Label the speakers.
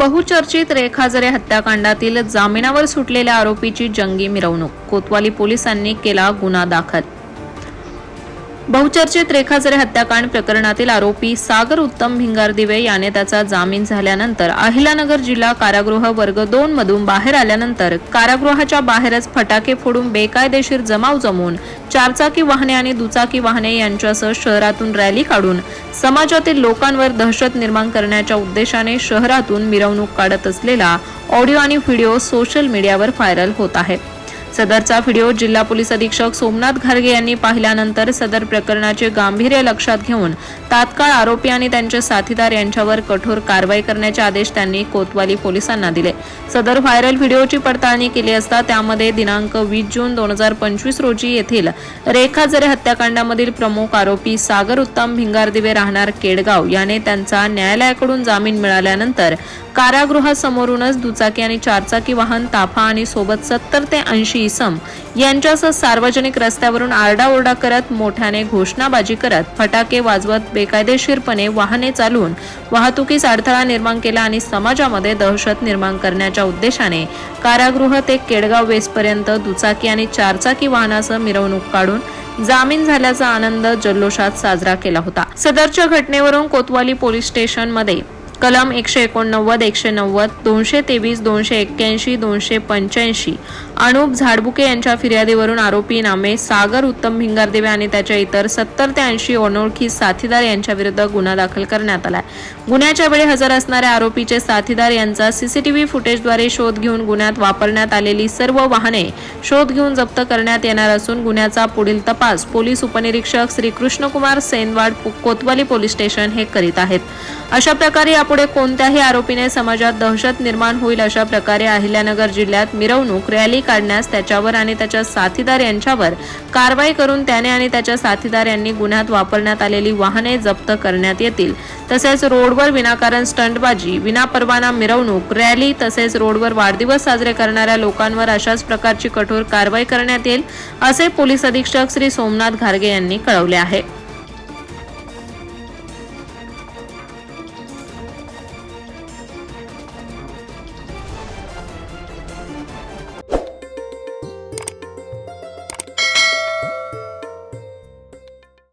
Speaker 1: बहुचर्चित रेखाजरे हत्याकांडातील जामिनावर सुटलेल्या आरोपीची जंगी मिरवणूक. कोतवाली पोलिसांनी केला गुन्हा दाखल. बहुचर्चित रेखाजरे हत्याकांड प्रकरणातील आरोपी सागर उत्तम भिंगारदिवे याने त्याचा जामीन झाल्यानंतर अहिलानगर जिल्हा कारागृह वर्ग दोन मधून बाहेर आल्यानंतर कारागृहाच्या बाहेरच फटाके फोडून बेकायदेशीर जमाव जमवून चारचाकी वाहने आणि दुचाकी वाहने यांच्यासह शहरातून रॅली काढून समाजातील लोकांवर दहशत निर्माण करण्याच्या उद्देशाने शहरातून मिरवणूक काढत असलेला ऑडिओ आणि व्हिडिओ सोशल मीडियावर व्हायरल होत आहे. सदरचा व्हिडिओ जिल्हा पोलीस अधीक्षक सोमनाथ घारगे यांनी पाहिल्यानंतर सदर प्रकरणाचे गांभीर्य लक्षात घेऊन तात्काळ आरोपी आणि त्यांचे साथीदार यांच्यावर कठोर कारवाई करण्याचे आदेश त्यांनी कोतवाली पोलिसांना दिले. सदर व्हायरल व्हिडिओची पडताळणी केली असता त्यामध्ये दिनांक वीस जून दोन हजार पंचवीस रोजी येथील रेखाजरे हत्याकांडामधील प्रमुख आरोपी सागर उत्तम भिंगारदिवे राहणार केडगाव याने त्यांचा न्यायालयाकडून जामीन मिळाल्यानंतर कारागृहासमोरूनच दुचाकी आणि चारचाकी वाहन ताफा आणि सोबत सत्तर ते ऐंशी इसम यांच्यासह सार्वजनिक रस्त्यावरून आरडाओरडा करत मोठ्याने घोषणाबाजी करत फटाके वाजवत बेकायदेशीरपणे वाहने चालवून वाहतुकीस अडथळा निर्माण केला आणि समाजामध्ये दहशत निर्माण करण्याच्या उद्देशाने कारागृह ते केडगाव वेसपर्यंत दुचाकी आणि चारचाकी वाहनासह मिरवणूक काढून जामीन झाल्याचा आनंद जल्लोषात साजरा केला होता. सदरच्या घटनेवरून कोतवाली पोलीस स्टेशनमध्ये कलम एकशे एकोणनव्वद एकशे नव्वद दोनशे तेवीस दोनशे एक्क्याऐंशी दोनशे पंच्याऐंशी अनुप झाडबुके यांच्या फिर्यादीवरून आरोपी नामे सागर उत्तम भिंगारदेवे आणि त्याच्या इतर सत्तर ते ऐंशी अनोळखी साथीदार यांच्याविरुद्ध गुन्हा दाखल करण्यात आलाय. गुन्ह्याच्या वेळी हजर असणाऱ्या आरोपीचे साथीदार यांचा सीसीटीव्ही फुटेजद्वारे शोध घेऊन गुन्ह्यात वापरण्यात आलेली सर्व वाहने शोध घेऊन जप्त करण्यात येणार असून गुन्ह्याचा पुढील तपास पोलीस उपनिरीक्षक श्री कृष्णकुमार सेनवाड कोतवाली पोलीस स्टेशन हे करीत आहेत. अशा प्रकारे यापुढे कोणत्याही आरोपीने समाजात दहशत निर्माण होईल अशा प्रकारे अहिल्यानगर जिल्ह्यात मिरवणूक रॅली काढण्यास त्याच्यावर आणि त्याच्या साथीदार यांच्यावर कारवाई करून त्याने आणि त्याच्या साथीदार यांनी गुन्ह्यात वापरण्यात आलेली वाहने जप्त करण्यात येतील. तसेच रोडवर विनाकारण स्टंटबाजी विनापरवाना मिरवणूक रॅली तसेच रोडवर वाढदिवस साजरे करणाऱ्या लोकांवर अशाच प्रकारची कठोर कारवाई करण्यात येईल असे पोलीस अधीक्षक श्री सोमनाथ घारगे यांनी कळवले आहे.